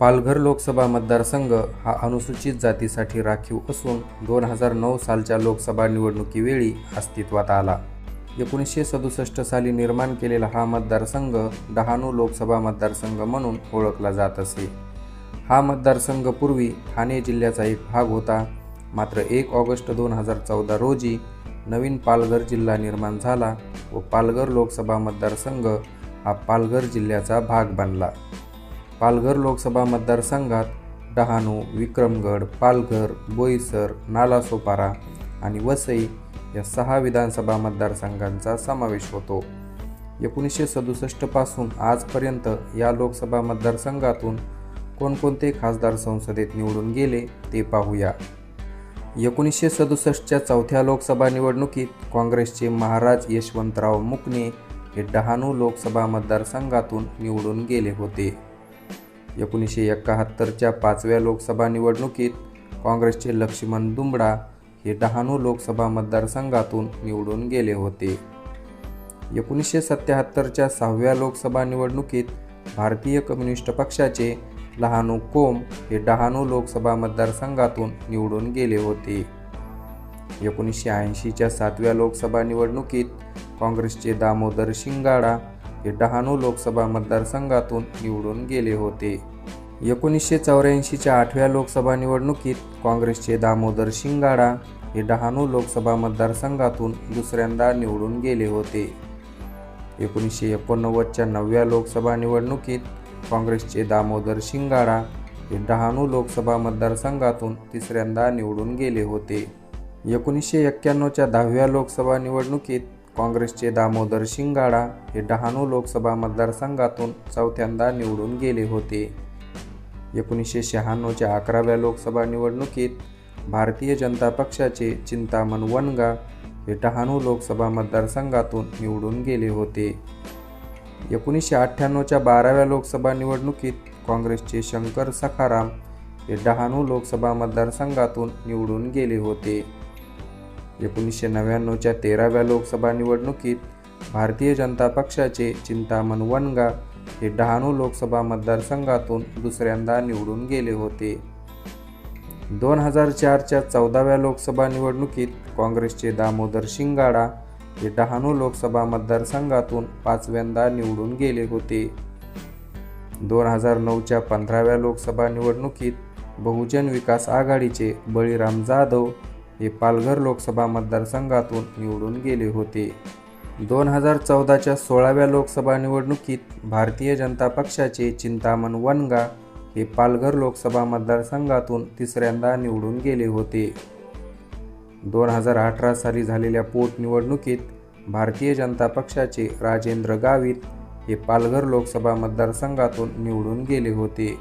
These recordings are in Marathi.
पालघर लोकसभा मतदारसंघ हा अनुसूचित जातीसाठी राखीव असून दोन हजार नऊ सालच्या लोकसभा निवडणुकीवेळी अस्तित्वात आला. एकोणीसशे सदुसष्ट साली निर्माण केलेला हा मतदारसंघ डहाणू लोकसभा मतदारसंघ म्हणून ओळखला जात असे. हा मतदारसंघ पूर्वी ठाणे जिल्ह्याचा एक भाग होता. मात्र एक ऑगस्ट दोन हजार चौदा रोजी नवीन पालघर जिल्हा निर्माण झाला व पालघर लोकसभा मतदारसंघ हा पालघर जिल्ह्याचा भाग बनला. पालघर लोकसभा मतदारसंघात डहाणू विक्रमगड पालघर बोईसर नालासोपारा आणि वसई या सहा विधानसभा मतदारसंघांचा समावेश होतो. एकोणीसशे सदुसष्टपासून आजपर्यंत या लोकसभा मतदारसंघातून कोणकोणते खासदार संसदेत निवडून गेले ते पाहूया. एकोणीसशे सदुसष्टच्या चौथ्या लोकसभा निवडणुकीत काँग्रेसचे महाराज यशवंतराव मुकणे हे डहाणू लोकसभा मतदारसंघातून निवडून गेले होते. एकोणीसशे एकाहत्तरच्या पाचव्या लोकसभा निवडणुकीत काँग्रेसचे लक्ष्मण दुमडा हे डहाणू लोकसभा मतदारसंघातून निवडून गेले होते. एकोणीसशे सत्याहत्तरच्या सहाव्या लोकसभा निवडणुकीत भारतीय कम्युनिस्ट पक्षाचे लहानू कोम हे डहाणू लोकसभा मतदारसंघातून निवडून गेले होते. एकोणीसशे ऐंशीच्या सातव्या लोकसभा निवडणुकीत काँग्रेसचे दामोदर शिंगाडा हे डहाणू लोकसभा मतदारसंघातून निवडून गेले होते. एकोणीसशे चौऱ्याऐंशीच्या आठव्या लोकसभा निवडणुकीत काँग्रेसचे दामोदर शिंगाडा हे डहाणू लोकसभा मतदारसंघातून दुसऱ्यांदा निवडून गेले होते. एकोणीसशे एकोणनव्वदच्या नवव्या लोकसभा निवडणुकीत काँग्रेसचे दामोदर शिंगाडा हे डहाणू लोकसभा मतदारसंघातून तिसऱ्यांदा निवडून गेले होते. एकोणीसशे एक्क्याण्णवच्या दहाव्या लोकसभा निवडणुकीत काँग्रेसचे दामोदर शिंगाडा हे डहाणू लोकसभा मतदारसंघातून चौथ्यांदा निवडून गेले होते. एकोणीसशे शहाण्णवच्या अकराव्या लोकसभा निवडणुकीत भारतीय जनता पक्षाचे चिंतामण वनगा हे डहाणू लोकसभा मतदारसंघातून निवडून गेले होते. एकोणीसशे अठ्ठ्याण्णवच्या बाराव्या लोकसभा निवडणुकीत काँग्रेसचे शंकर सखाराम हे डहाणू लोकसभा मतदारसंघातून निवडून गेले होते. एकोणीसशे नव्याण्णवच्या तेराव्या लोकसभा निवडणुकीत भारतीय जनता पक्षाचे चिंतामण वनगा हे डहाणू लोकसभा मतदारसंघातून दुसऱ्यांदा निवडून गेले होते. दोन हजार चारच्या चौदाव्या लोकसभा निवडणुकीत काँग्रेसचे दामोदर शिंगाडा हे डहाणू लोकसभा मतदारसंघातून पाचव्यांदा निवडून गेले होते. दोन हजार नऊच्या पंधराव्या लोकसभा निवडणुकीत बहुजन विकास आघाडीचे बळीराम जाधव हे पालघर लोकसभा मतदारसंघातून निवडून गेले होते. दोन हजार चौदाच्या सोळाव्या लोकसभा निवडणुकीत भारतीय जनता पक्षाचे चिंतामण वनगा हे पालघर लोकसभा मतदारसंघातून तिसऱ्यांदा निवडून गेले होते. दोन हजार अठरा साली झालेल्या पोटनिवडणुकीत भारतीय जनता पक्षाचे राजेंद्र गावित हे पालघर लोकसभा मतदारसंघातून निवडून गेले होते.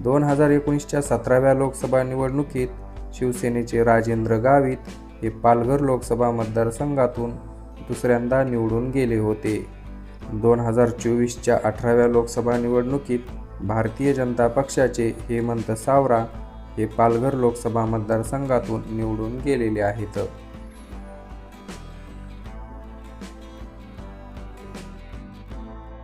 दोन हजार एकोणीसच्या सतराव्या लोकसभा निवडणुकीत शिवसेनेचे राजेंद्र गावित हे पालघर लोकसभा मतदारसंघातून दुसऱ्यांदा निवडून गेले होते. दोन हजार चोवीसच्या अठराव्या लोकसभा निवडणुकीत भारतीय जनता पक्षाचे हेमंत सावरा हे पालघर लोकसभा मतदारसंघातून निवडून गेलेले आहेत.